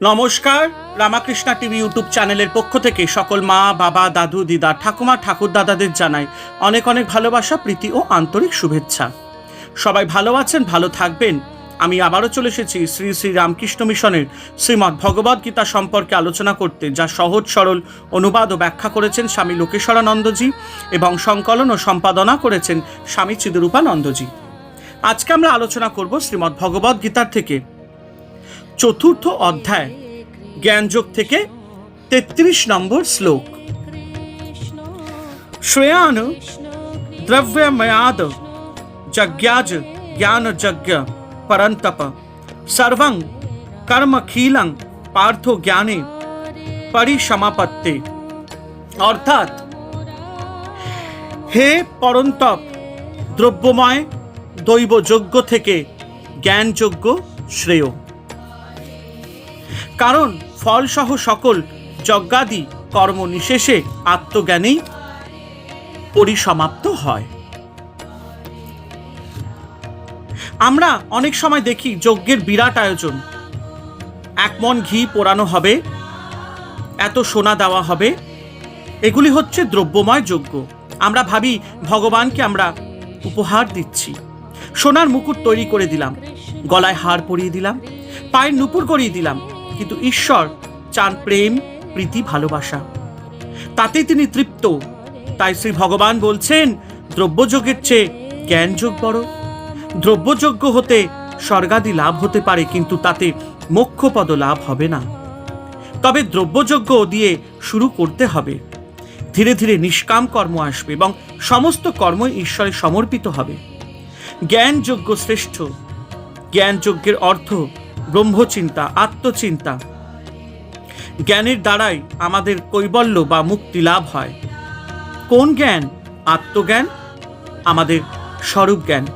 নমস্কার, Ramakrishna TV YouTube চ্যানেলের পক্ষ থেকে সকল মা, বাবা, দাদু, দিদা, ঠাকুমা, ঠাকুর দাদাদের জানাই অনেক অনেক ভালোবাসা, প্রীতি ও আন্তরিক শুভেচ্ছা। সবাই ভালো আছেন, ভালো থাকবেন। আমি আবারও চলে এসেছি শ্রী শ্রী রামকৃষ্ণ মিশনের শ্রীমৎ ভগবদ গীতা সম্পর্কে আলোচনা করতে, যা সহজ, সরল অনুবাদ ও ব্যাখ্যা করেছেন স্বামী লোকেশ্বরানন্দজি এবং সংকলন ও সম্পাদনা করেছেন স্বামী চিদরূপানন্দজি। আজকে আমরা আলোচনা করব শ্রীমদ্ ভগবদ গীতার থেকে। চতুর্থ অধ্যায়, জ্ঞানযোগ থেকে তেত্রিশ নম্বর শ্লোক। শ্রেয়ান দ্রব্যময়াদ যজ্ঞাজ জ্ঞান যজ্ঞ পরন্তপ। সর্বং কর্মখিলং পার্থ জ্ঞানে পরিসমাপত্তে। অর্থাৎ, হে পরন্তপ, দ্রব্যময় দৈব যজ্ঞ থেকে জ্ঞানযোগ্য শ্রেয়। কারণ ফলসহ সকল যজ্ঞাদি কর্ম নিশেষে আত্মজ্ঞানেই পরিসমাপ্ত হয়। আমরা অনেক সময় দেখি যজ্ঞের বিরাট আয়োজন। এক মন ঘি পোড়ানো হবে, এত সোনা দেওয়া হবে, এগুলি হচ্ছে দ্রব্যময় যজ্ঞ। আমরা ভাবি ভগবানকে আমরা উপহার দিচ্ছি। সোনার মুকুট তৈরি করে দিলাম, গলায় হার পরিয়ে দিলাম, পায়ের নুপুর করিয়ে দিলাম কিন্তু ঈশ্বর চান প্রেম, প্রীতি, ভালোবাসা। তাতে তিনি তৃপ্ত। তাই শ্রী ভগবান বলছেন, দ্রব্যযোগের চেয়ে জ্ঞানযোগ বড়। দ্রব্যযোগ্য হতে স্বর্গাদি লাভ হতে পারে, কিন্তু তাতে মোক্ষপদ লাভ হবে না। তবে দ্রব্যযোগ্য দিয়ে শুরু করতে হবে। ধীরে ধীরে নিষ্কাম কর্ম আসবে এবং সমস্ত কর্মই ঈশ্বরে সমর্পিত হবে। জ্ঞানযোগ্য শ্রেষ্ঠ। জ্ঞানযজ্ঞের অর্থ ব্রহ্মচিন্তা, আত্মচিন্তা। জ্ঞানের দ্বারাই আমাদের কৈবল্য বা মুক্তি লাভ হয়। কোন জ্ঞান? আত্মজ্ঞান, আমাদের স্বরূপ জ্ঞান।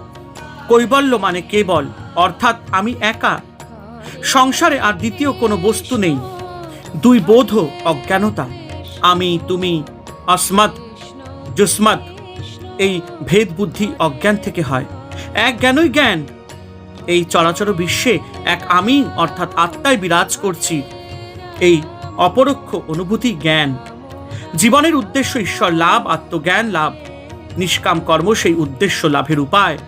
কৈবল্য মানে কেবল, অর্থাৎ আমি একা। সংসারে আর দ্বিতীয় কোনো বস্তু নেই। দুই বোধ অজ্ঞানতা। আমি, তুমি আসমাদ জুসমাদ এই ভেদ বুদ্ধি অজ্ঞান থেকে হয়। এক জ্ঞানই জ্ঞান। এই চরাচর বিশ্বে এক আমি, অর্থাৎ আত্মায় বিরাজ করছি। এই অপরোক্ষ অনুভূতি জ্ঞান। জীবনের উদ্দেশ্য ঈশ্বর লাভ, আত্মজ্ঞান লাভ। নিষ্কাম কর্ম সেই উদ্দেশ্য লাভের উপায়।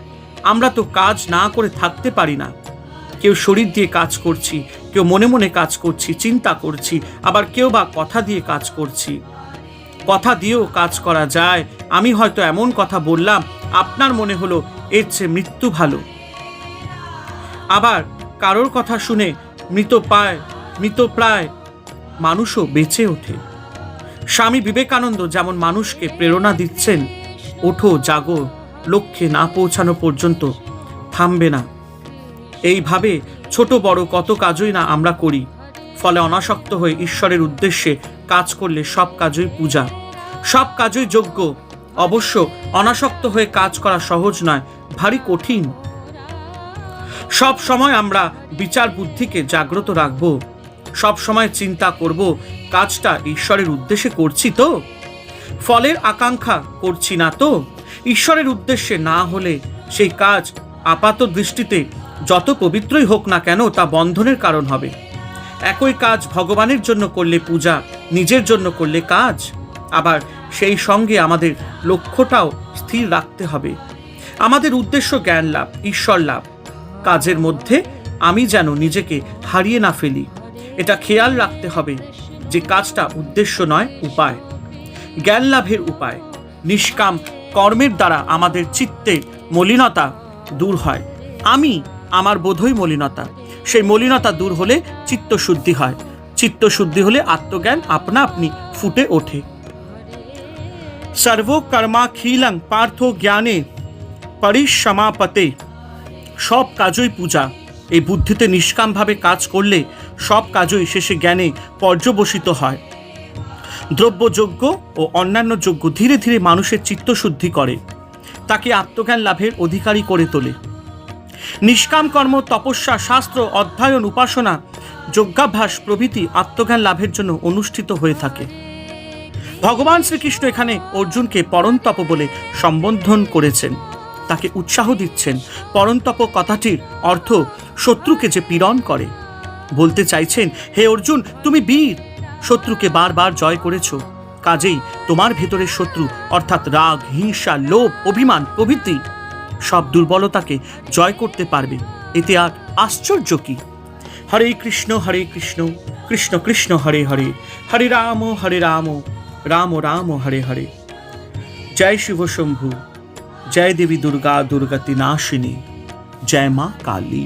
আমরা তো কাজ না করে থাকতে পারি না। কেউ শরীর দিয়ে কাজ করছি, কেউ মনে মনে কাজ করছি, চিন্তা করছি, আবার কেউ বা কথা দিয়ে কাজ করছি। কথা দিয়েও কাজ করা যায়। আমি হয়তো এমন কথা বললাম, আপনার মনে হলো এর চেয়ে মৃত্যু ভালো। আবার কারোর কথা শুনে মৃত পায়, মৃত প্রায়। মানুষও বেঁচে ওঠে। স্বামী বিবেকানন্দ যেমন মানুষকে প্রেরণা দিচ্ছেন, ওঠো, জাগো, লক্ষ্যে না পৌঁছানো পর্যন্ত থামবে না। এইভাবে ছোট বড় কত কাজই না আমরা করি, ফলে অনাসক্ত হয়ে ঈশ্বরের উদ্দেশ্যে কাজ করলে সব কাজই পূজা। সব কাজই যোগ্য। অবশ্য অনাসক্ত হয়ে কাজ করা সহজ নয়, ভারী কঠিন। সব সময় আমরা বিচার বুদ্ধিকে জাগ্রত রাখব। সব সময় চিন্তা করব, কাজটা ঈশ্বরের উদ্দেশ্যে করছি তো? ফলের আকাঙ্ক্ষা করছি না তো? ঈশ্বরের উদ্দেশ্যে না হলে সেই কাজ আপাত দৃষ্টিতে যত পবিত্রই হোক না কেন তা বন্ধনের কারণ হবে। একই কাজ ভগবানের জন্য করলে পূজা, নিজের জন্য করলে কাজ। আবার সেই সঙ্গে আমাদের লক্ষ্যটাও স্থির রাখতে হবে। আমাদের উদ্দেশ্য জ্ঞান লাভ, ঈশ্বর লাভ। কাজের মধ্যে আমি যেন নিজেকে হারিয়ে না ফেলি। এটা খেয়াল রাখতে হবে যে কাজটা উদ্দেশ্য নয়, উপায়। জ্ঞান লাভের উপায়। নিষ্কাম কর্মের দ্বারা আমাদের চিত্তে মলিনতা দূর হয়। আমি আমার বোধই মলিনতা। সেই মলিনতা দূর হলে চিত্তশুদ্ধি হয়। চিত্তশুদ্ধি হলে আত্মজ্ঞান আপনা আপনি ফুটে ওঠে। সর্বকর্মা সর্বকর্মাখিলং পার্থ জ্ঞানে পরিসমাপতে। সব কাজই পূজা। এই বুদ্ধিতে নিষ্কামভাবে কাজ করলে সব কাজই শেষে জ্ঞানে পর্যবসিত হয়। দ্রব্যযোগ্য ও অন্যান্য যোগ্য ধীরে ধীরে মানুষের চিত্তশুদ্ধি করে। তাকে আত্মজ্ঞান লাভের অধিকারী করে তোলে। নিষ্কাম কর্ম, তপস্যা, শাস্ত্র, অধ্যয়ন, উপাসনা যোগ্যাভ্যাস প্রভৃতি আত্মজ্ঞান লাভের জন্য অনুষ্ঠিত হয়ে থাকে। ভগবান শ্রীকৃষ্ণ এখানে অর্জুনকে পরন্তপ বলে সম্বোধন করেছেন। তাকে উৎসাহ দিচ্ছেন। পরন্তপ কথাটির অর্থ শত্রুকে যে পীড়ন করে। বলতে চাইছেন, হে অর্জুন, তুমি বীর। শত্রুকে বারবার জয় করেছ। কাজেই তোমার ভেতরের শত্রু, অর্থাৎ রাগ, হিংসা, লোভ, অভিমান প্রভৃতি, সব দুর্বলতাকে জয় করতে পারবে। এতে আর আশ্চর্য কি? হরে কৃষ্ণ হরে কৃষ্ণ কৃষ্ণ কৃষ্ণ, হরে হরে হরে রাম হরে রাম রাম রাম, হরে হরে। জয় শিব শম্ভু। जय देवी दुर्गा दुर्गतिनाशिनी जय माँ काली।